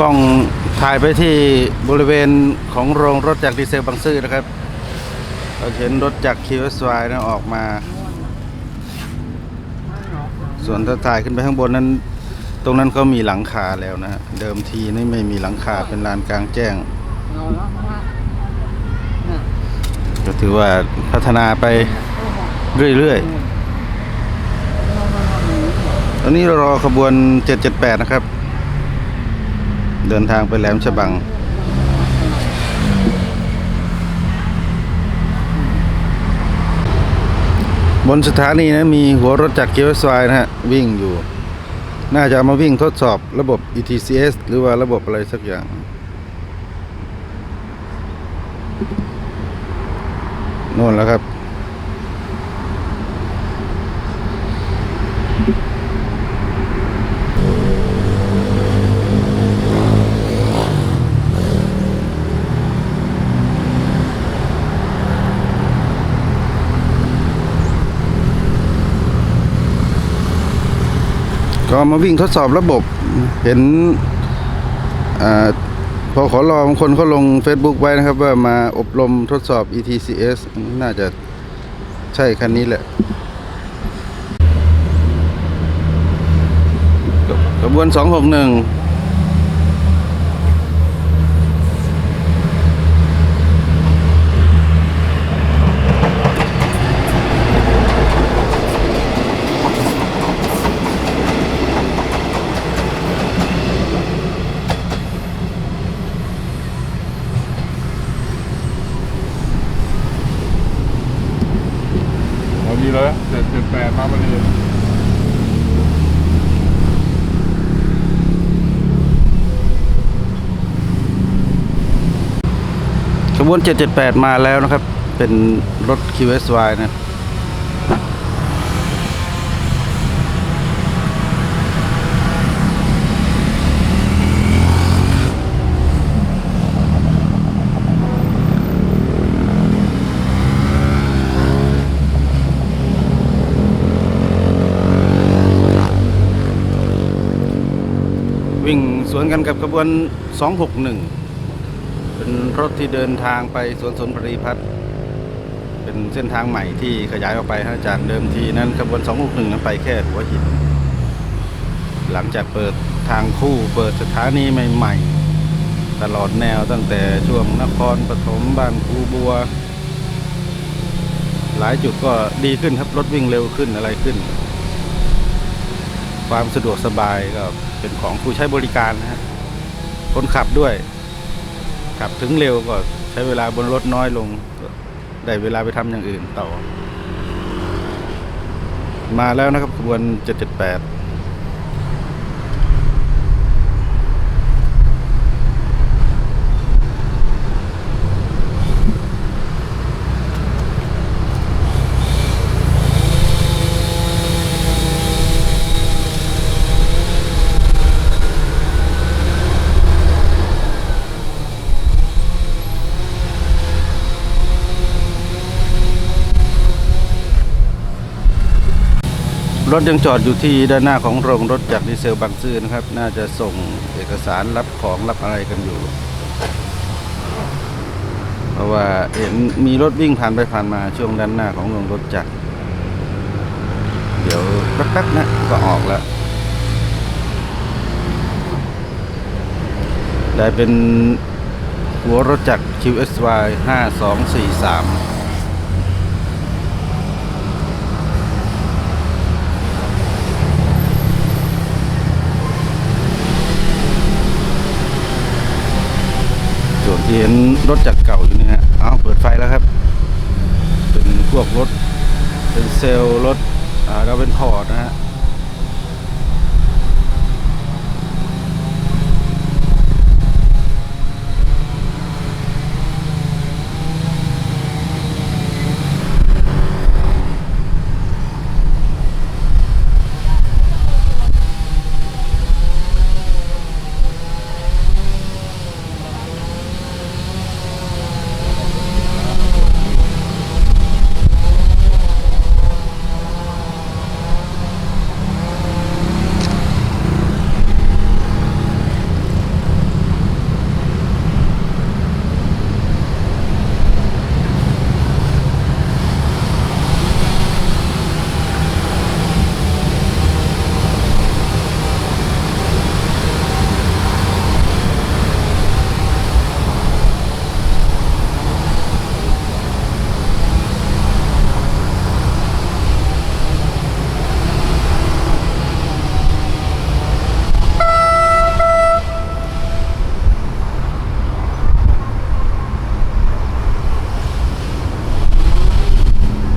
กล้องถ่ายไปที่บริเวณของโรงรถจากดีเซลบางซื่อนะครับ เราเห็นรถจากคิวสวายนะออกมา ส่วนถ้าถ่ายขึ้นไปข้างบนนั้น ตรงนั้นเขามีหลังคาแล้วนะฮะเดิมทีนี่ไม่มีหลังคาเป็นลานกลางแจ้ง ก็ถือว่าพัฒนาไปเรื่อยๆตอนนี้เรารอขบวน 778 นะครับ เดินทางไปแหลมฉบัง บนสถานีนะมีหัวรถจากรเกียร์สวายนะฮะ วิ่งอยู่ น่าจะามาวิ่งทดสอบระบบ ETCS หรือว่าระบบอะไรสักอย่างโน่นแล้วครับ ก็มาวิ่งทดสอบระบบ เห็นอพอขอรอบางคนเขาลง Facebook ไว้นะครับ ว่ามาอบรมทดสอบ ETCS น่าจะใช่คันนี้แหละกระบวน 261 เอาดีเลยเจ็ดเจ็ดแปดมาพอดี ข บวน 778 มาแล้วนะครับ เป็นรถ QSY นะ วิ่งสวนกันกับขบวน 261 เป็นรถที่เดินทางไปสวนสนปรีพัฒน์เป็นเส้นทางใหม่ที่ขยายออกไปฮะจากเดิมทีนั้นขบวน261นั้นไปแค่หัวหิน หลังจากเปิดทางคู่เปิดสถานีใหม่ ๆ ตลอดแนวตั้งแต่ช่วงนครปฐมบ้านครูบัว หลายจุดก็ดีขึ้นครับรถวิ่งเร็วขึ้นอะไรขึ้น ความสะดวกสบายก็เป็นของผู้ใช้บริการนะฮะคนขับด้วย ขับถึงเร็วก็ใช้เวลาบนรถน้อยลง ได้เวลาไปทำอย่างอื่นต่อ มาแล้วนะครับขบวน 778 รถยังจอดอยู่ที่ด้านหน้าของโรงรถจากดีเซลบางซื่อนะครับ น่าจะส่งเอกสารรับของรับอะไรกันอยู่ เพราะว่าเห็นมีรถวิ่งผ่านไปผ่านมาช่วงด้านหน้าของโรงรถจักรเดี๋ยวแป๊บๆนะก็ออกแล้วได้เป็นหัวรถจักร QSY 5243 ส่วนที่เห็น รถจักรเก่าอยู่นี่ฮะเอาเปิดไฟแล้วครับ เป็นพวกรถ เป็นเซลล์รถอ่าเราเป็นพอร์ตนะฮะ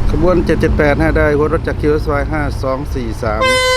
ค วน778นะได้หัวรถจากคิวสวาย5243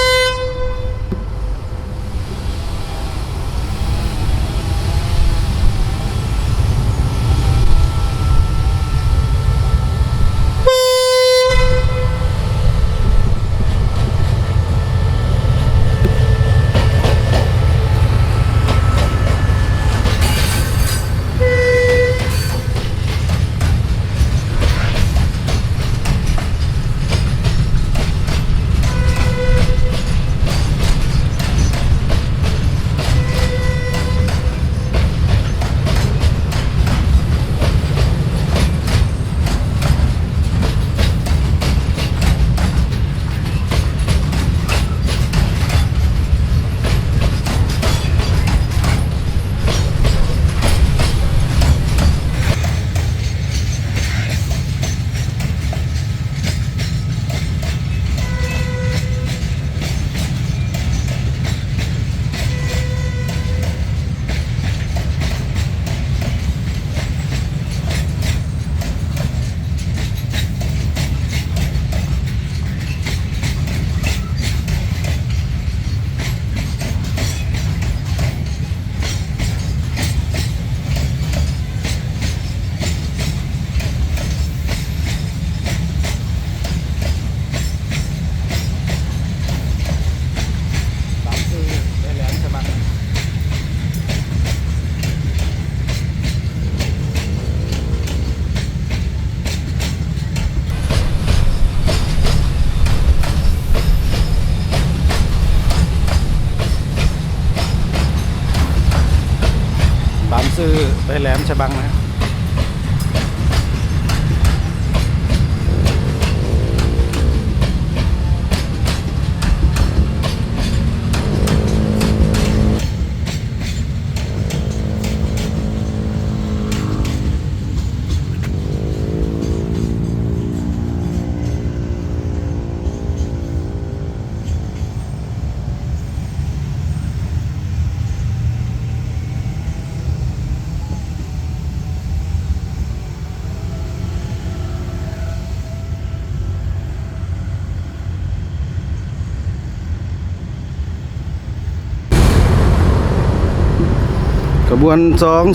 วน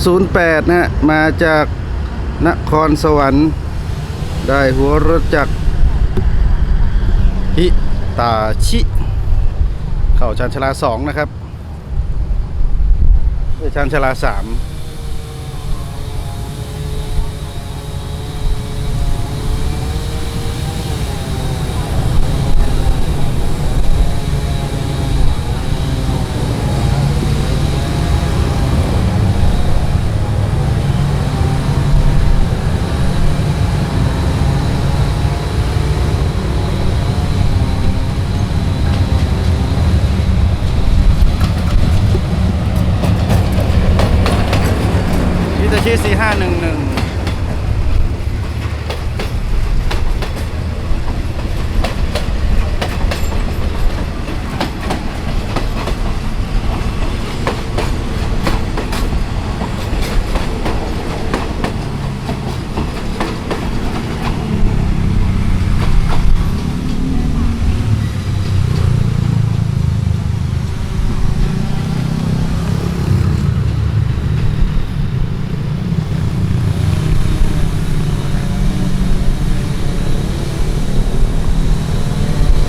208 นะฮะ มาจากนครสวรรค์ ได้หัวรถจักรฮิตาชิ เข้าชานชาลา 2 นะครับเอ้ยชานชาลา 3 ฮิตาชิ4511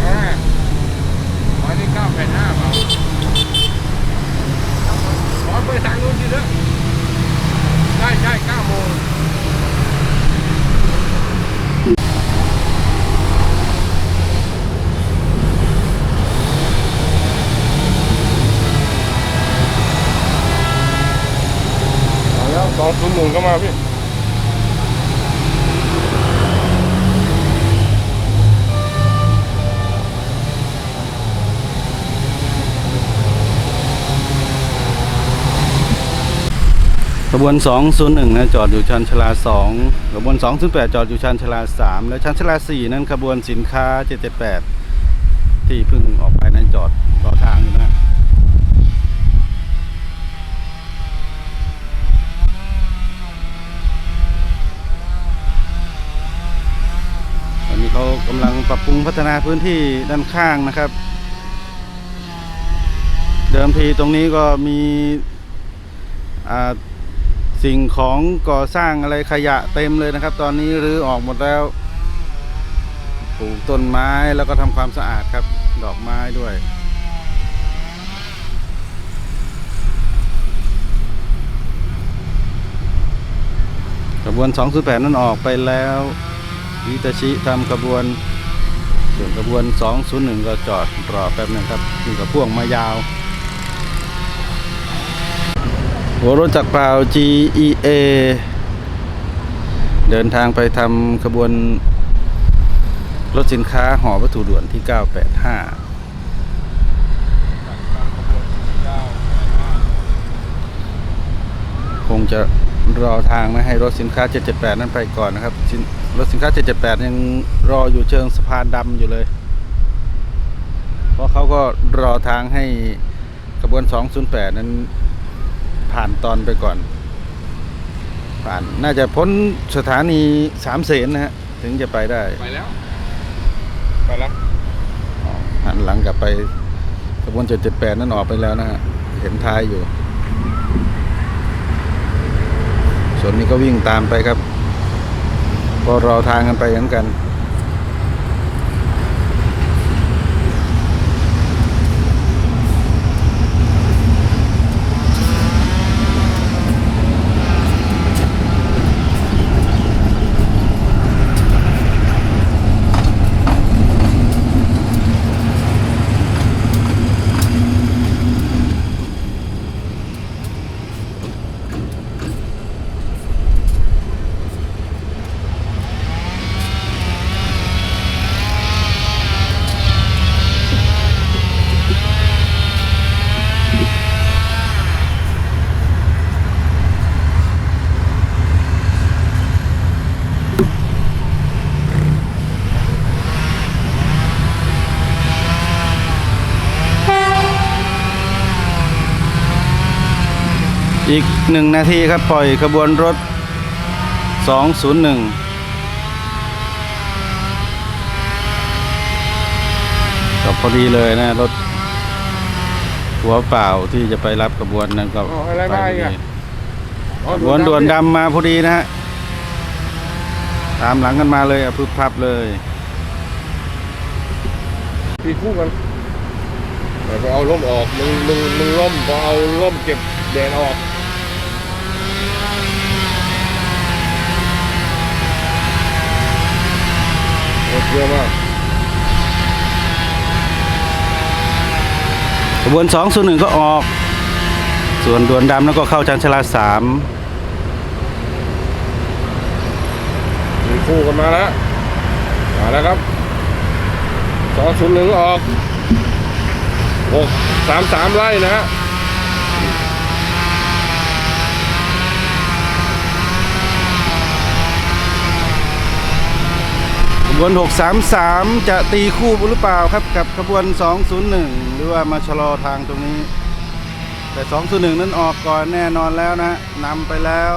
อ่าร้อยที่เก้าแผ่นห้าเปล่าร้อยไปทางนู้นทีเถอะใช่ใช่เก้าโมงเอาแล้ว สองศูนย์หนึ่งก็มาพี่ขบวน 201 นะจอดอยู่ชานชาลา 2 ขบวน 208 จอดอยู่ชานชาลา 3 และชานชาลา 4 นั้นขบวนสินค้า 778 ที่เพิ่งออกไปนั้นจอดรอทางอยู่นะ ตอนนี้เขารุงพัฒนาพื้นที่ด้านข้างนะครับ เดิมทีตรงนี้ก็มีสิ่งของก่อสร้างอะไรขยะเต็มเลยนะครับ ตอนนี้รื้อออกหมดแล้วปลูกต้นไม้แล้วก็ทำความสะอาดครับ ดอกไม้ด้วยขบวน 208 นั้นออกไปแล้ว วิตาชิทำขบวน ส่วนขบวน 201 ก็จอดรอแป๊บนึงครับนี่กับพ่วงมายาว หัวรถจักรเปล่า GEA เดินทางไปทำขบวน รถสินค้าห่อวัตถุด่วนที่ 985คงจะรอทางไม่ให้รถสินค้า 778 นั้นไปก่อนนะครับ รถสินค้า 778 ยังรออยู่เชิงสะพานดำอยู่เลย เพราะเขาก็รอทางให้ขบวน 208 นั้นผ่านตอนไปก่อน ผ่านน่าจะพ้นสถานีสามเสนนะฮะ ถึงจะไปได้ ไปแล้ว ไปแล้วหันหลังกลับไปขบวน 778 นั่นออกไปแล้วนะฮะ เห็นท้ายอยู่ ส่วนนี้ก็วิ่งตามไปครับ ก็รอทางกันไปเหมือนกัน อีกหนึ่งนาทีครับปล่อยขบวนรถ 201ก็พอดีเลยนะรถหัวเปล่าที่จะไปรับขบวนนั้นก็อ๋ออะไรไปมาพออีกดีอะอ๋อขบวนด่วนดำมาพอดีนะฮะตามหลังกันมาเลยอะพึบพับเลยตีคู่กันแต่พอเอาร่มออกมึงมึงมึงร่มพอเอาร่มเก็บแดดออก โอเคมากขบวน201ก็ออก ส่วนด่วนดำแล้วก็เข้าจันชลาสามตีคู่กันมาแล้ว มาแล้วครับสองศูนย์หนึ่งออกหกสามสามไล่นะฮะ บวน 633 จะตีคู่หรือเปล่าครับกับขบวน 201 หรือว่ามาชะลอทางตรงนี้ แต่ 201 นั้นออกก่อนแน่นอนแล้วนะนำไปแล้ว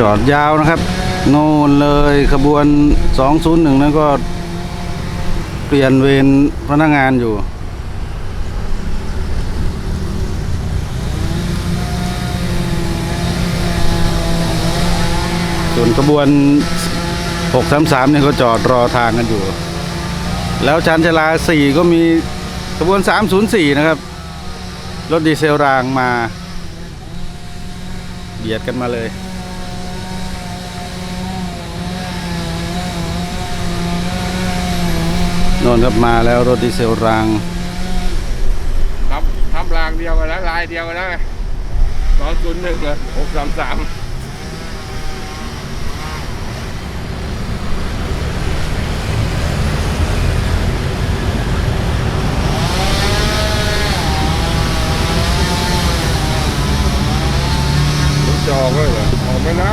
จอดยาวนะครับ โน่นเลยขบวน 201 นั้นก็ เปลี่ยนเวรพนักงานอยู่ ส่วนขบวน 633 เนี่ยก็จอดรอทางกันอยู่ แล้วชานชลา 4 ก็มีขบวน 304 นะครับ รถดีเซลรางมาเบียดกันมาเลย นนครับมาแล้วรถดีเซลรางทับทับรางเดียวกันแล้วลายเดียวกันแล้วไงสองศูนย์หนึ่งเลยหกสามสามจอกเลยเหรอออกไหมนะ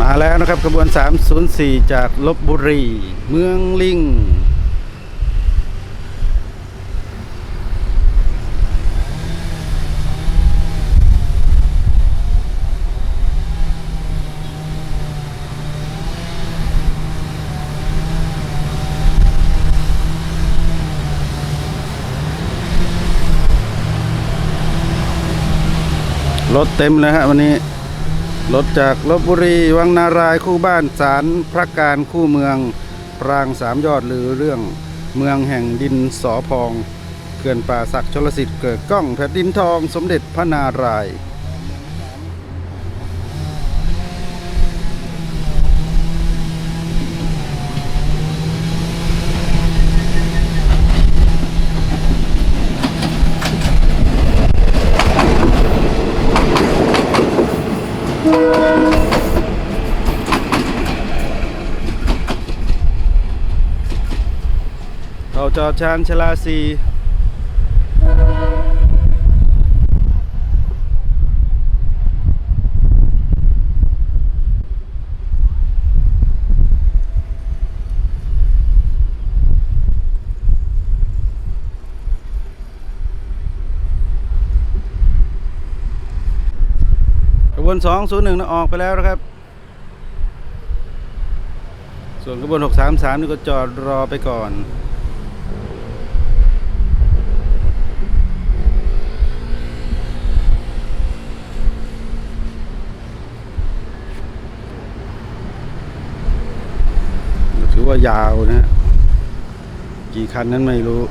มาแล้วนะครับขบวน 304 จากลบบุรี เมืองลิงรถเต็มเลยฮะวันนี้ รถจากลบบุรีวังนารายคู่บ้านสารพระการคู่เมืองปรางสามยอดหรือเรื่องเมืองแห่งดินสอพองเขื่อนป่าศักดิ์ชลสิทธิ์เกิดกล้องแผ่นดินทองสมเด็จพระนารายณ์ จอดชานชลาซีขบวน 201นะออกไปแล้วนะครับ ส่วนขบวน 633 นี่ก็จอดรอไปก่อน ว่ายาวนะ กี่คันนั้นไม่รู้